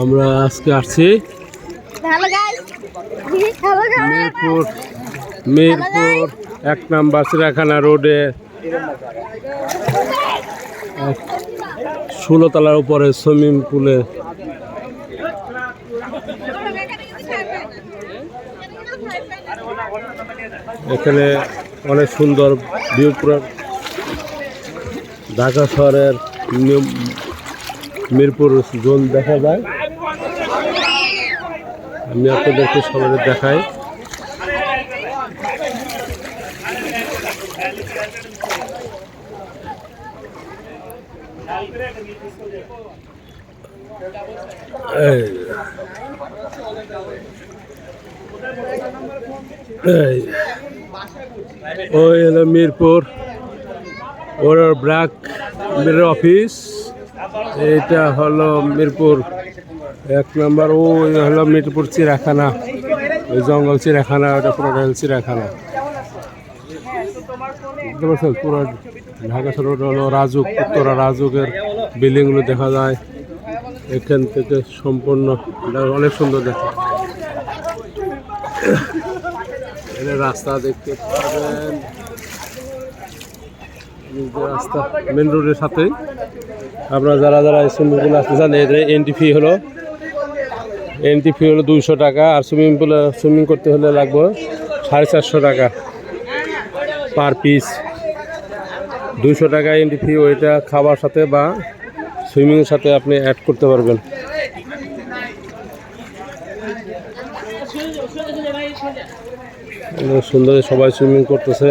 আমরা আজকে আসছি মিরপুর মিরপুর এক নাম্বার চিড়াখানা রোডে। ষোলোতলার উপরে সুইমিং পুলে। এখানে অনেক সুন্দর ভিউ পুরো ঢাকা শহরের মিরপুর জোন দেখা যায়। আমি আপনাদেরকে সবাই দেখাই। ওই হলো মিরপুর। ওর ব্র্যাক অফিস। এটা হলো মিরপুর, এক নম্বর, ও হলো মিরপুর চিড়াখানা ওই জঙ্গল চিড়াখানা ওটা পুরো রেল চিড়াখানা পুরো ঢাকা শহর হলো রাজুক, উত্তরা রাজুকের বিল্ডিংগুলো দেখা যায়। এখান থেকে সম্পূর্ণ অনেক সুন্দর দেখা রাস্তা দেখতে পাবেন। রাস্তা মেন রোডের সাথেই। আপনারা যারা যারা সুইমিং পুলে আসতে চান, এদের এন্ট্রি ফি হলো এন্ট্রি ফি হলো দুইশো টাকা, আর সুইমিং পুলে সুইমিং করতে হলে লাগবে সাড়ে চারশো টাকা পার পিস দুইশো টাকা এন্ট্রি ফি ওইটা খাবার সাথে বা সুইমিংয়ের সাথে আপনি অ্যাড করতে পারবেন। সুন্দর সবাই সুইমিং করতেছে।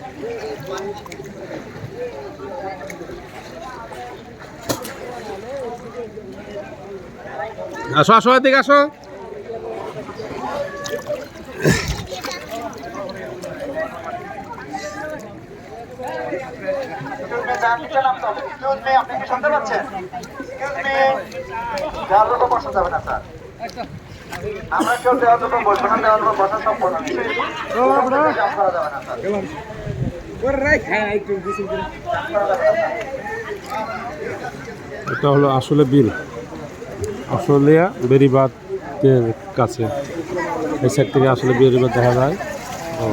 আসো আসো, এদিকে আসো। বসা আমরা কেউ দেওয়ার বসবো না দেওয়ার উপর বসা সম্পূর্ণ jump যাবে না স্যার এটা হলো আসলে বিল। আসলিয়া বেরিবাদের কাছে। এই সাইড থেকে আসলে বেরিবাদ দেখা যায়। ও